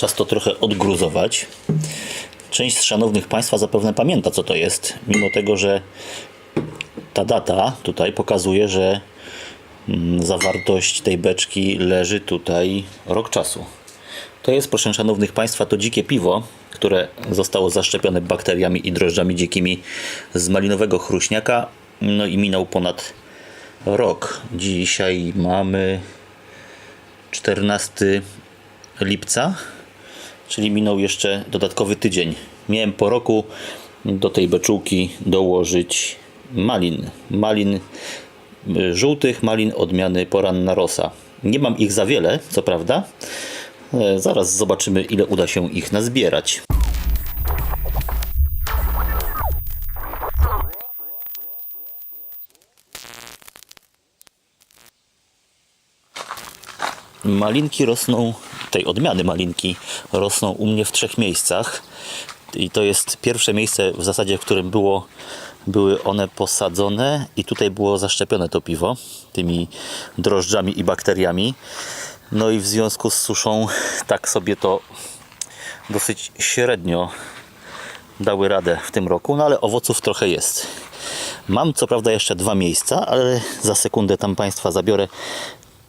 Czas to trochę odgruzować. Część z szanownych Państwa zapewne pamięta, co to jest, mimo tego, że ta data tutaj pokazuje, że mm, zawartość tej beczki leży tutaj rok czasu. To jest, proszę szanownych Państwa, to dzikie piwo, które zostało zaszczepione bakteriami i drożdżami dzikimi z malinowego chruśniaka. No i minął ponad rok. Dzisiaj mamy 14 lipca, czyli minął jeszcze dodatkowy tydzień. Miałem po roku do tej beczułki dołożyć malin. Malin y, żółtych, malin odmiany poranna rosa. Nie mam ich za wiele, co prawda. E, Zaraz zobaczymy, ile uda się ich nazbierać. Malinki rosną, tej odmiany malinki rosną u mnie w trzech miejscach. I to jest pierwsze miejsce w zasadzie, w którym było, były one posadzone i tutaj było zaszczepione to piwo tymi drożdżami i bakteriami. No i w związku z suszą tak sobie to dosyć średnio dały radę w tym roku, no ale owoców trochę jest. Mam co prawda jeszcze dwa miejsca, ale za sekundę tam Państwa zabiorę.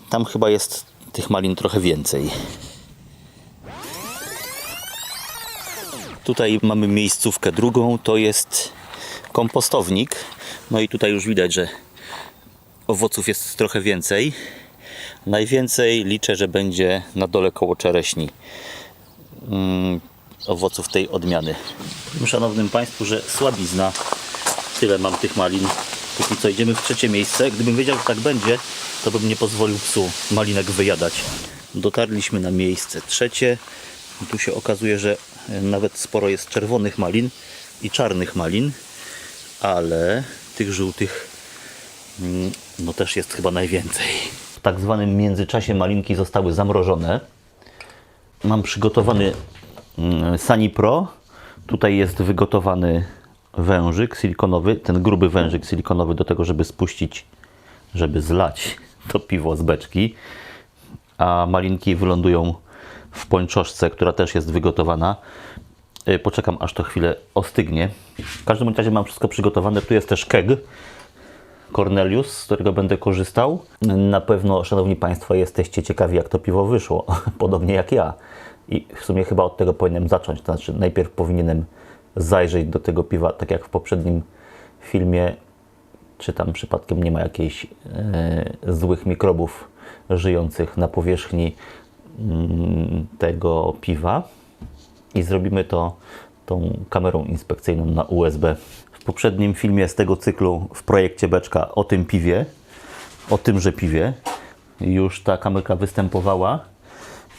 Tam chyba jest tych malin trochę więcej. Tutaj mamy miejscówkę drugą, to jest kompostownik. No i tutaj już widać, że owoców jest trochę więcej. Najwięcej liczę, że będzie na dole koło czereśni mm, owoców tej odmiany. Szanownym Państwu, że słabizna. Tyle mam tych malin. Póki co idziemy w trzecie miejsce. Gdybym wiedział, że tak będzie, to bym nie pozwolił psu malinek wyjadać. Dotarliśmy na miejsce trzecie. Tu się okazuje, że e, nawet sporo jest czerwonych malin i czarnych malin, ale tych żółtych mm, no też jest chyba najwięcej. W tak zwanym międzyczasie malinki zostały zamrożone. Mam przygotowany mm, Sani Pro. Tutaj jest wygotowany wężyk silikonowy, ten gruby wężyk silikonowy do tego, żeby spuścić, żeby zlać to piwo z beczki. A malinki wylądują w pończoszce, która też jest wygotowana. Y, Poczekam aż to chwilę ostygnie. W każdym razie mam wszystko przygotowane. Tu jest też keg Cornelius, z którego będę korzystał. Na pewno, Szanowni Państwo, jesteście ciekawi, jak to piwo wyszło. Podobnie jak ja. I w sumie chyba od tego powinienem zacząć. To znaczy, najpierw powinienem zajrzeć do tego piwa, tak jak w poprzednim filmie, czy tam przypadkiem nie ma jakichś e, złych mikrobów żyjących na powierzchni tego piwa. I zrobimy to tą kamerą inspekcyjną na USB. W poprzednim filmie z tego cyklu w projekcie Beczka o tym piwie, o tymże piwie, już ta kamerka występowała.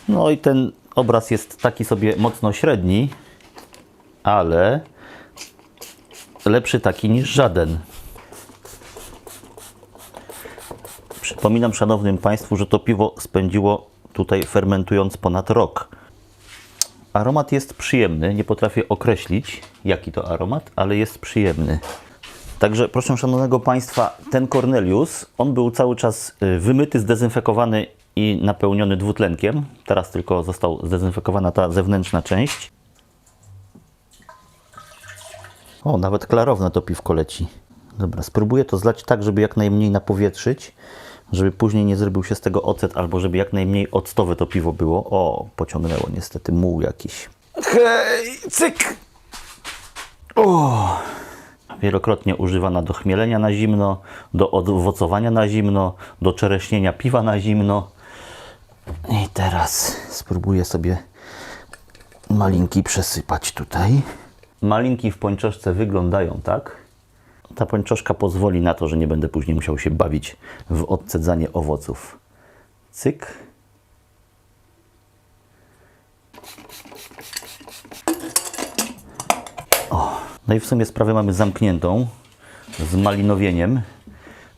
No i ten obraz jest taki sobie mocno średni, ale lepszy taki niż żaden. Przypominam szanownym Państwu, że to piwo spędziło tutaj fermentując ponad rok. Aromat jest przyjemny, nie potrafię określić jaki to aromat, ale jest przyjemny. Także proszę szanownego Państwa, ten Cornelius, on był cały czas y, wymyty, zdezynfekowany i napełniony dwutlenkiem. Teraz tylko został zdezynfekowana ta zewnętrzna część. O, nawet klarowne to piwko leci. Dobra, spróbuję to zlać tak, żeby jak najmniej napowietrzyć, żeby później nie zrobił się z tego ocet, albo żeby jak najmniej octowe to piwo było. O, pociągnęło niestety muł jakiś. Hej, cyk! O! Wielokrotnie używana do chmielenia na zimno, do owocowania na zimno, do czereśnienia piwa na zimno. I teraz spróbuję sobie malinki przesypać tutaj. Malinki w pończoszce wyglądają tak. Ta pończoszka pozwoli na to, że nie będę później musiał się bawić w odcedzanie owoców. Cyk. O. No i w sumie sprawę mamy zamkniętą z malinowieniem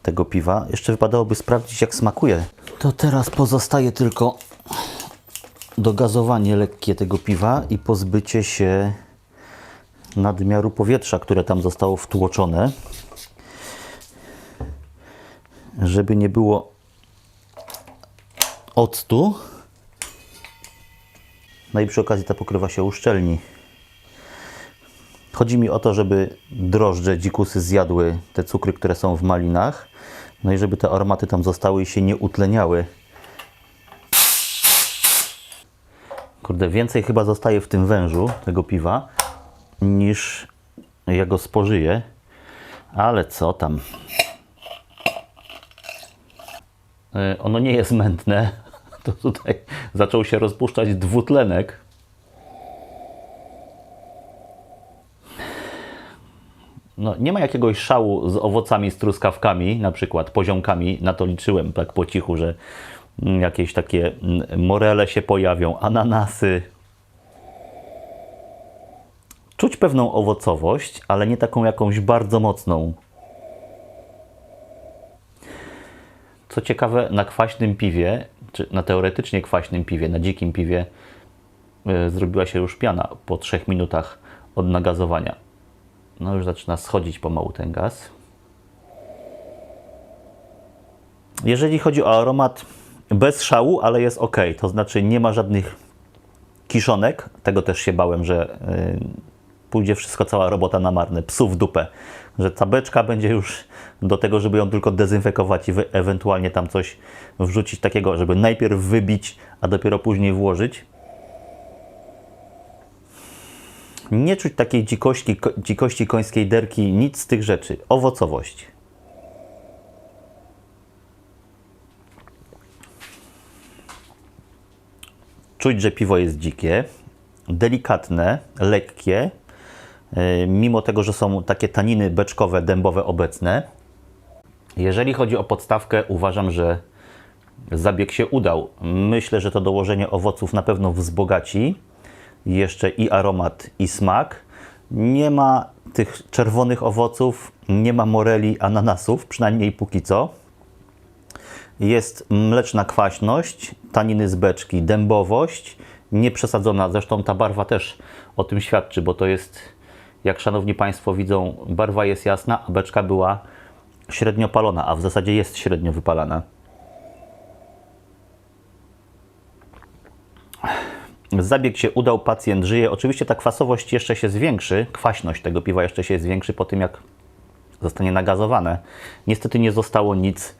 tego piwa. Jeszcze wypadałoby sprawdzić, jak smakuje. To teraz pozostaje tylko dogazowanie lekkie tego piwa i pozbycie się nadmiaru powietrza, które tam zostało wtłoczone, żeby nie było octu. No i przy okazji ta pokrywa się uszczelni. Chodzi mi o to, żeby drożdże, dzikusy zjadły te cukry, które są w malinach. No i żeby te aromaty tam zostały i się nie utleniały. Kurde, więcej chyba zostaje w tym wężu tego piwa, niż ja go spożyję. Ale co tam? E, Ono nie jest mętne. To tutaj zaczął się rozpuszczać dwutlenek. No, nie ma jakiegoś szału z owocami, z truskawkami, na przykład poziomkami, na to liczyłem tak po cichu, że mm, jakieś takie mm, morele się pojawią, ananasy. Czuć pewną owocowość, ale nie taką jakąś bardzo mocną. Co ciekawe, na kwaśnym piwie, czy na teoretycznie kwaśnym piwie, na dzikim piwie, y, zrobiła się już piana po 3 minutach od nagazowania. No już zaczyna schodzić pomału ten gaz. Jeżeli chodzi o aromat bez szału, ale jest ok, to znaczy nie ma żadnych kiszonek. Tego też się bałem, że y, pójdzie wszystko, cała robota na marne, psów w dupę. Że ta beczka będzie już do tego, żeby ją tylko dezynfekować i ewentualnie tam coś wrzucić takiego, żeby najpierw wybić, a dopiero później włożyć. Nie czuć takiej dzikości, ko- dzikości końskiej derki, nic z tych rzeczy. Owocowość. Czuć, że piwo jest dzikie, delikatne, lekkie, mimo tego, że są takie taniny beczkowe, dębowe obecne. Jeżeli chodzi o podstawkę, uważam, że zabieg się udał. Myślę, że to dołożenie owoców na pewno wzbogaci jeszcze i aromat, i smak. Nie ma tych czerwonych owoców, nie ma moreli, ananasów, przynajmniej póki co. Jest mleczna kwaśność, taniny z beczki, dębowość, nieprzesadzona. Zresztą ta barwa też o tym świadczy, bo to jest, jak szanowni Państwo widzą, barwa jest jasna, a beczka była średnio palona, a w zasadzie jest średnio wypalana. Zabieg się udał, pacjent żyje. Oczywiście ta kwasowość jeszcze się zwiększy, kwaśność tego piwa jeszcze się zwiększy po tym, jak zostanie nagazowane. Niestety nie zostało nic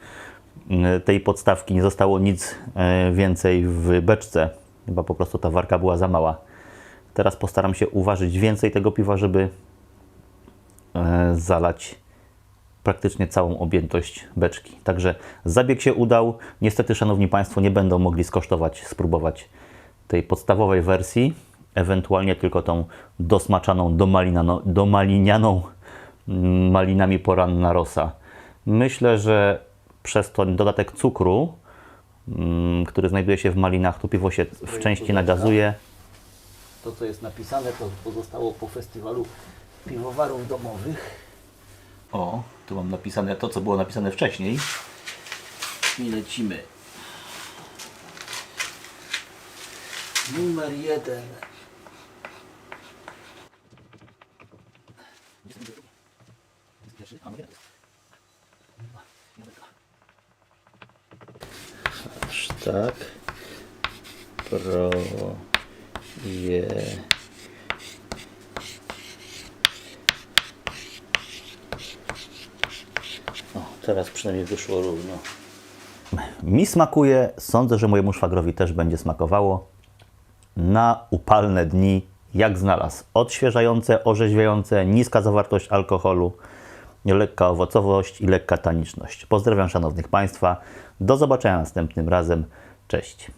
y, tej podstawki, nie zostało nic y, więcej w beczce. Chyba po prostu ta warka była za mała. Teraz postaram się uważać więcej tego piwa, żeby y, zalać praktycznie całą objętość beczki. Także zabieg się udał. Niestety, Szanowni Państwo, nie będą mogli skosztować, spróbować tej podstawowej wersji, ewentualnie tylko tą dosmaczaną, domalinianą, domalinianą mm, malinami poranna rosa. Myślę, że przez ten dodatek cukru, mm, który znajduje się w malinach, to piwo się w części nagazuje. To, co jest napisane, to pozostało po festiwalu piwowarów domowych. O, tu mam napisane to, co było napisane wcześniej. I lecimy. Numer jeden. Aż tak. Pro. Je. O, teraz przynajmniej wyszło równo. Mi smakuje, sądzę, że mojemu szwagrowi też będzie smakowało na upalne dni, jak znalazł. Odświeżające, orzeźwiające, niska zawartość alkoholu, lekka owocowość i lekka taniczność. Pozdrawiam szanownych Państwa. Do zobaczenia następnym razem. Cześć.